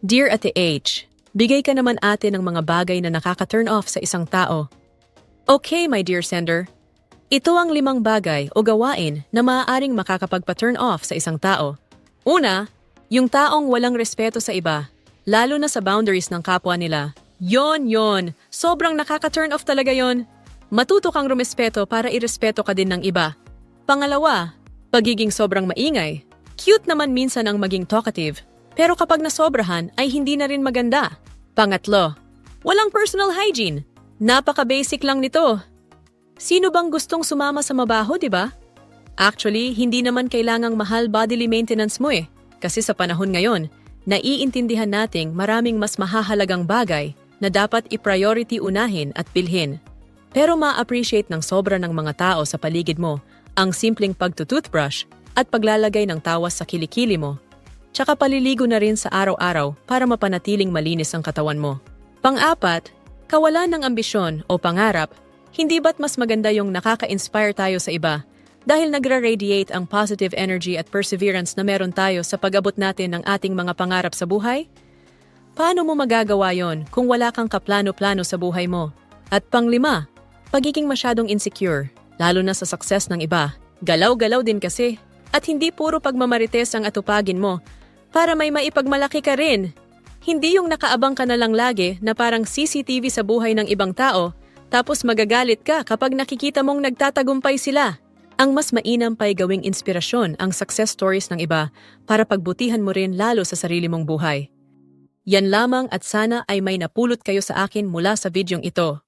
Dear Ate H, bigay ka naman ate ng mga bagay na nakaka-turn off sa isang tao. Okay, my dear sender. Ito ang limang bagay o gawain na maaaring makakapagpa-turn off sa isang tao. Una, yung taong walang respeto sa iba, lalo na sa boundaries ng kapwa nila. Yon, yon. Sobrang nakaka-turn off talaga yon. Matuto kang rumespeto para irespeto ka din ng iba. Pangalawa, pagiging sobrang maingay. Cute naman minsan ang maging talkative, pero kapag nasobrahan ay hindi na rin maganda. Pangatlo, walang personal hygiene. Napaka-basic lang nito. Sino bang gustong sumama sa mabaho, di ba? Actually, hindi naman kailangang mahal bodily maintenance mo eh. Kasi sa panahon ngayon, naiintindihan nating maraming mas mahahalagang bagay na dapat i-priority unahin at bilhin. Pero ma-appreciate ng sobra ng mga tao sa paligid mo ang simpleng pagtutoothbrush at paglalagay ng tawas sa kilikili mo. Tsaka paliligo na rin sa araw-araw para mapanatiling malinis ang katawan mo. Pang-apat, kawalan ng ambisyon o pangarap, hindi ba't mas maganda yung nakaka-inspire tayo sa iba dahil nagra-radiate ang positive energy at perseverance na meron tayo sa pag-abot natin ng ating mga pangarap sa buhay? Paano mo magagawa yon kung wala kang kaplano-plano sa buhay mo? At panglima, pagiging masyadong insecure, lalo na sa success ng iba. Galaw-galaw din kasi. At hindi puro pagmamarites ang atupagin mo para may maipagmalaki ka rin. Hindi yung nakaabang ka na lang lagi na parang CCTV sa buhay ng ibang tao tapos magagalit ka kapag nakikita mong nagtatagumpay sila. Ang mas mainam pa'y gawing inspirasyon ang success stories ng iba para pagbutihan mo rin lalo sa sarili mong buhay. Yan lamang at sana ay may napulot kayo sa akin mula sa videong ito.